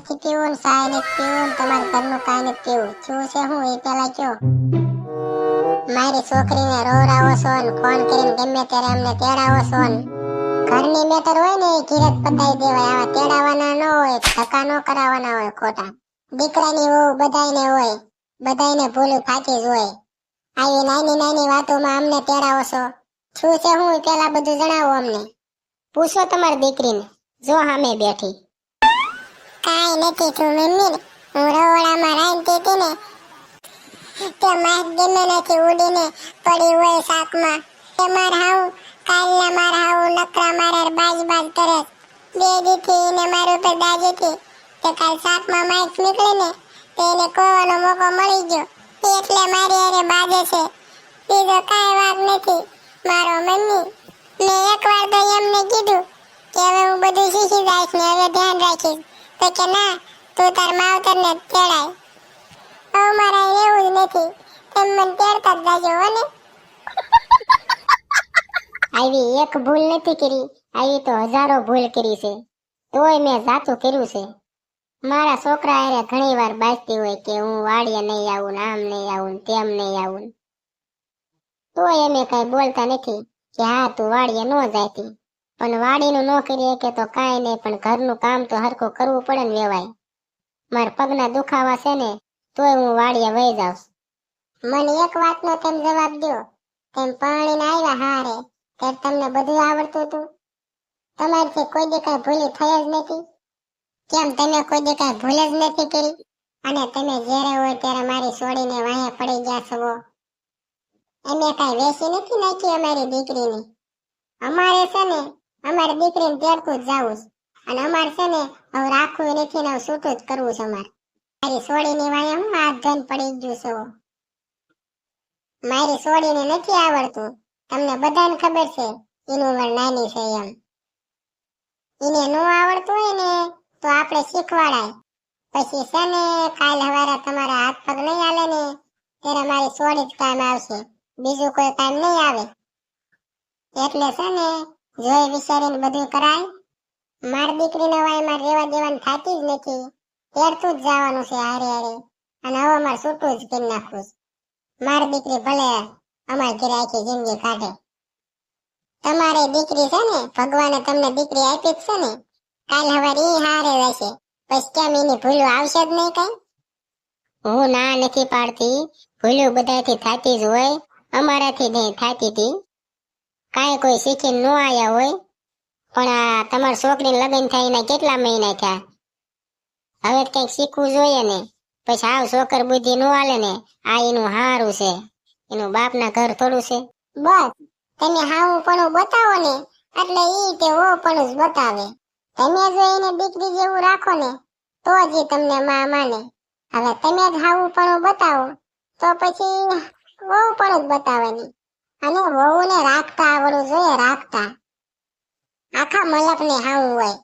નથી પીવું ને ચાય નથી ને ઘરનું કાંઈ નથી પીવું શું છે હું એ પેલા કયો? મારી છોકરીને રોવરાવો છો ને ફોન કરીને ગમે ત્યારે અમને તેડાવો છો ઘરની મેટર હોય ને એ કિરત પતાવી દેવાય, આવા તેડાવાના ન હોય, ધક્કા ન કરાવવાના હોય ખોટા. દીકરાની વહુ બધાયને હોય, બધાયને ભૂલું થાકી જ હોય. આવી નાની નાની વાતોમાં અમને તેડાવો છો. શું છે હું પેલા બધું જણાવો અમને? પૂછો તમારી દીકરીને, જો હામે બેઠી. કાઈ નથી તું મમ્મી હું રવડામાં રાંધતી હતી ને, તે માસ ગમે નથી ઉડીને પડી હોય શાકમાં. તે માર હાઉ કાલના માર હાઉ નકરા મારે બાજ બાજ કરે. બે દીથી એને મારા ઉપર દાજી હતી. તે કાલ શાકમાં માસ નીકળે ને તે એને કોવાનો મોકો મળી ગયો. એટલે મારી હારે બાજે છે. બીજો કાંઈ વાત નથી. મારો મમ્મી મેં એકવાર તો એમને કીધું કે હવે હું બધું શીખી જઈશ ને હવે ધ્યાન રાખીશ. તો કે ના તું તાર માવતરને તેડાય. હવે મારા એવું જ નથી. તેમ મને તેડતા જ જાજો હો ને. આવી એક ભૂલ નથી કરી આવી તો હજારો ભૂલ કરી છે. તોય મેં જાતું કર્યું છે. મારા છોકરા એને ઘણી વાર બાજતી હોય કે હું વાડીએ નહીં આવું આમ નહીં આવું તેમ નહીં આવું. તોય એને કઈ બોલતા નથી કે હા તું વાડીએ ન જાતી. પણ વાડીનું ન કરીએ કે તો કાંઈ નહીં, પણ ઘરનું કામ તો હરખું કરવું પડે ને વેવાય. મારા પગના દુખાવા છે ને, તોય હું વાડીએ વહી જાઉં મને એક વાતનો તેમ જવાબ દ્યો. તેમ પાણીને આવ્યા હારે, ત્યારે તમને બધું આવડતું હતું? તમારથી કોઈ દી કાંઈ ભૂલી થઈ જ નથી? કેમ તમે કોઈ દી કાંઈ ભૂલ જ નથી કરી? અને તમે જ્યારે હોય ત્યારે મારી છોડીને વાહે પડી ગયા છો એમે કાંઈ વેસી નથી નાખી અમારી દીકરીની? અમારે છે ને અમારી દીકરીને તેડતું જાવું છે. અને અમારે છે ને, હવે રાખવું નથી ને છૂટું જ કરવું છે અમારે. મારી સોડીની વાય હું હાથ ધન પડી ગયું છે. મારી સોડીને નથી આવડતું. તમને બધાને ખબર છે, એનું ઉંમર નાની છે એમ. એને ન આવડતું હોય ને, તો આપણે શીખવાડાય. પછી છે ને, કાલ હવારે તમારા હાથ પગ નહીં હાલે ને, ત્યારે મારી સોડી જ કામ આવશે. બીજું કોઈ કામ નહીં આવે. એટલે છે ને જોઈ વિચારીને બધું કરાય, માર દીકરીને વાય મારે દેવાની થાતી જ નથી. તેરતું જ જવાનું છે હારે હારે. અને હવે મારે છૂટું જ કરી નાખવું માર દીકરી ભલે અમારી ઘરે આખી જિંદગી કાઢે. તમારે દીકરી છે ને, ભગવાને તમને દીકરી આપી જ છે ને, કાલ હવે ઈ હારે રહેશે. પછી કેમ એની ભૂલો આવશે જ નહીં કઈ? હું ના નથી પાડતી. ભૂલો બધાથી થાતી જ હોય. અમારાથી નહીં થાતી હતી કાંઈ કોઈ શીખીને ન આવ્યા હોય, પણ આ તમારા છોકરીને લગ્ન થાય એના કેટલા મહિના થયા? હવે કંઈક શીખવું જોઈએ ને. પછી આવ છોકર બુદ્ધિ નો હાલે ને, આ એનું હારું છે. એનું બાપના ઘર થોડું છે. બસ, તમે હાવું પણ બતાવો ને, એટલે ઈ તે ઓ પણ જ બતાવે. તમે જો એને દીકરી જેવું રાખો ને, તો જ એ તમને માં માને. હવે તમે જ હાવું પણ બતાવો, તો પછી વહુ પણ જ બતાવવાની અને વહુને રાખતા આવડવું જોઈએ, રાખતા. આખા મલક ને હાવું હોય.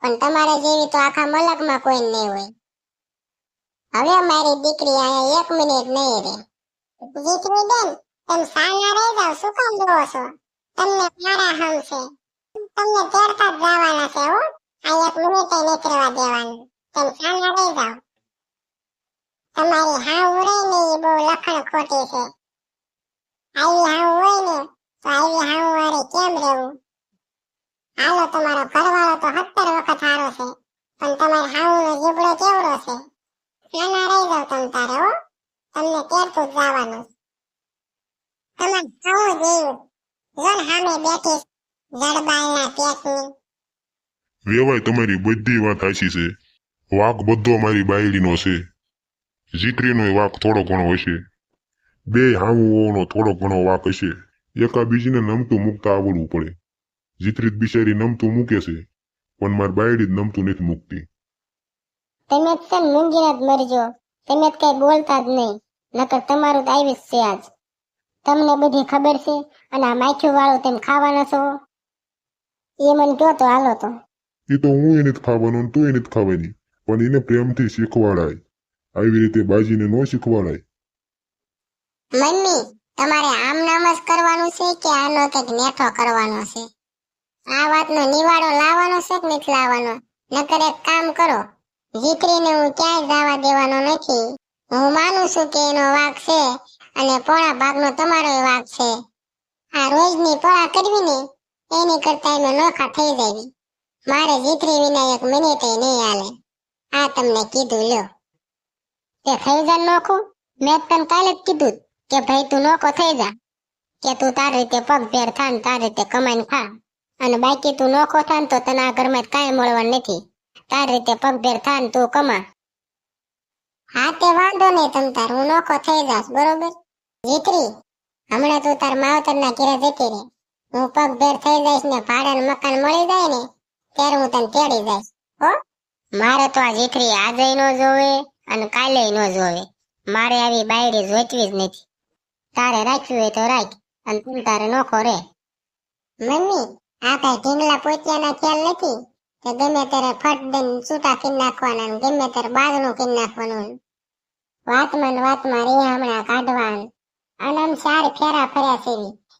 પણ તમારે જેવી તો આખા મલકમાં કોઈ નહીં હોય. હવે મારી દીકરી અહીંયા એક મિનિટ નહીં રે દીકરી બેન તમે સાયા રહી જાઓ શું કામ જોવો છો? તમને મારા હમ છે. તમને તેડતા જ જવાના છે, હો. આ એક મિનિટ રહેવા દેવાનું. તમે સાયા રહી જાઓ તમારી હાવ ઉરે ને બહુ લખણ ખોટી છે. આવી હાવ હોય ને, તો આવી હાવ વાળે કેમ રહેવું? હાલો, તમારો ઘરવાળો તો સત્તર વખત હારો છે, પણ તમારે હાવનો જીબડો કેવડો છે? નાના રહી જાવ તમ તારે, હો. તમને તેરતું જ જવાનું? તમારે ખાવું જોયું જોન સામે બેઠી જડબાલના પેટની. વેવાય તમારી બધી વાત સાચી છે. વાક બધો મારી બાયડીનો છે. દીકરીનો વાક થોડો ઘણો હશે. બે હામુઓનો થોડો ઘણો વાક હશે. એકા બીજીને નમતું મૂકતા આવડવું પડે. જીતરી બિચારી નમતું મૂકે છે પણ માર બાયડી જ નમતું નથી મૂકતી. તમે જ છે ને મૂંગીને જ મરજો. તમે જ કઈ બોલતા જ નહીં. નકર તમારું તો આવી જ છે આજ. તમને બધી ખબર છે અને આ માખ્યું વાળું તેમ ખાવાના છો? એ મને કહો તો હાલો તો. એ તો હું એને જ ખાવાનું ને તું એને જ ખાવાની. પણ એને પ્રેમથી શીખવાડાય. આવી રીતે બાજીને ન શીખવાડાય. મમ્મી, તમારે આમ નામ કરવાનું છે કે આનો કંઈક નેઠો કરવાનો છે? આ વાતનો નિવાડો લાવવાનો છે કે નથી લાવવાનો? નકર એક કામ કરો જીતરીને હું ક્યાંય જવા દેવાનો નથી. હું માનું છું કે એનો વાક છે અને પોણા ભાગનો તમારો વાક છે. આ રોજની પોળા કરવી ને એની કરતા એમાં નોખા થઈ જવી. મારે જીતરી વિના એક મિનિટે નહીં હાલે. આ તમને કીધું, લ્યો. તે થઈ જાય નોખું? મેં તને કાલે જ કીધું કે ભાઈ તું નોખો થઈ જા, કે તું તાર રીતે પગ ભેર થા ને તાર રીતે કમાઈને ખા. અને બાકી તું નોખો થા તો તને આ ઘરમાં કાંઈ મળવાનું નથી. તાર રીતે પગ ભેર થા ને તું કમા. હા, તે વાંધો નહીં, તમ તાર, હું નોખો થઈ જાશ બરોબર? જીતરી, હમણાં તું તાર માવતરના ઘેરે જતી રે હું પગ ભેર થઈ જઈશ ને ભાડાનું મકાન મળી જાય ને, ત્યારે હું તને તેડી જઈશ. હો? મારે તો આ જીતરી આજે નો જોવે અને કાલે નો જોવે. મારે આવી બાયડી જોઈતવી જ નથી. તારે રાખ્યું હોય તો રાખ, અને તું તારે નોખો રે મમ્મી, આ કઈ ઢીંગલા પોતિયાના ખ્યાલ નથી? કે ગમે ત્યારે ફટ દઈને છૂટા કરી નાખવાના ને ગમે ત્યારે બાજનું કરી નાખવાનું વાતમાં ને વાતમાં રે હમણાં કાઢવા. અને આમ ચાર ફેરા ફર્યા છે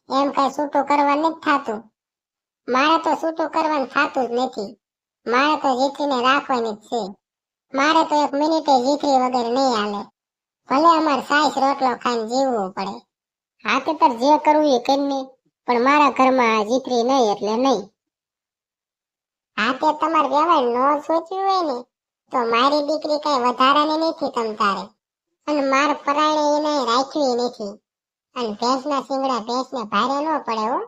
એમ કઈ છૂટું કરવા નથી થાતું. મારે તો છૂટું કરવાનું થતું જ નથી. મારે તો જીતરીને રાખવાની જ છે. મારે તો એક મિનિટે જીતરી વગર નહીં હાલે. ભલે અમારે સાઈસ રોટલો ખાઈને જીવવું પડે. હા તે જે કરવું એ કરીને, પણ મારા ઘરમાં જીતરી નહીં એટલે નહીં. હા તમારે વ્યવહાર ન સોચ્યું હોય ને, તો મારી દીકરી કઈ વધારાની નથી તમ અને માર પરાણે એને રાખવી નથી. અને ભેંસના શિંગડા ભેંસને ભારે ન પડે હો.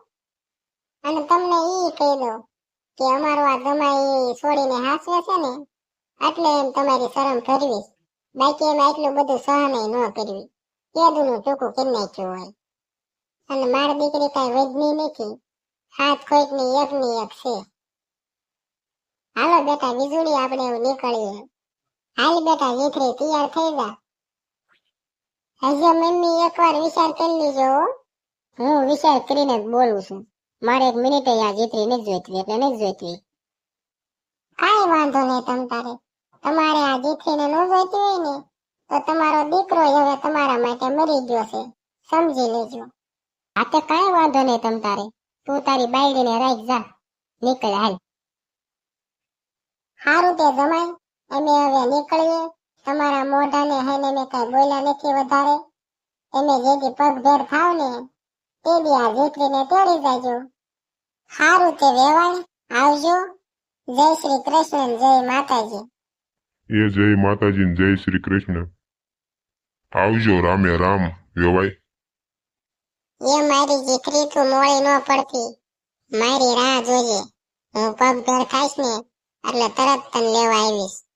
અને તમને ઈ કહી દો કે અમારો આ દમાઈ છોડીને હાસવે છે ને, એટલે એમ તમારી શરમ કરવી બાકી એમ આટલું બધું સહન ન કરવી. કેદુનું ટૂંકું કરી નાખ્યું હોય? અને મારી દીકરી કઈ વૈજની નથી. હાથ ખોટની એકની એક છે. હાલો બેટા વીજળી આપણે એવું નીકળીએ. હાલ બેટા જીથરી તૈયાર થઈ જા. હજી મમ્મી એકવાર વિચાર કરી લીજો હું. વિચાર કરીને જ બોલું છું. મારે એક મિનિટે આ જીતરી નથી જોઈતી, એટલે નથી જોઈતી. કાંઈ વાંધો નહીં તમ તારે. તમારે આ જીતરીને ન જોઈતી હોય ને, તો તમારો દીકરો હવે તમારા માટે મરી ગયો છે. સમજી લેજો. આ તો કાંઈ વાંધો નહીં તમ તારે. તું તારી બાયડીને રાખ જા. નીકળ હાલ. સારું તે જમાય. અમે હવે નીકળીએ. તમારા મોઢાને હેને મેં કઈ બોલ્યા નથી વધારે. તમે પગ ભેર થાવ ને, તે બી આ જીતરીને તેડી જાજો. સારું તે વેવાય. આવજો. જય શ્રી કૃષ્ણ જય માતાજી. એ જય માતાજી જય શ્રી કૃષ્ણ. આવજો રામે રામ વેવાય એ મારી દીકરી તું મોડી ન પડતી. મારી રાહ જોજે. હું પગ ઘર ખાઈશ ને એટલે તરત તને લેવા આવીશ.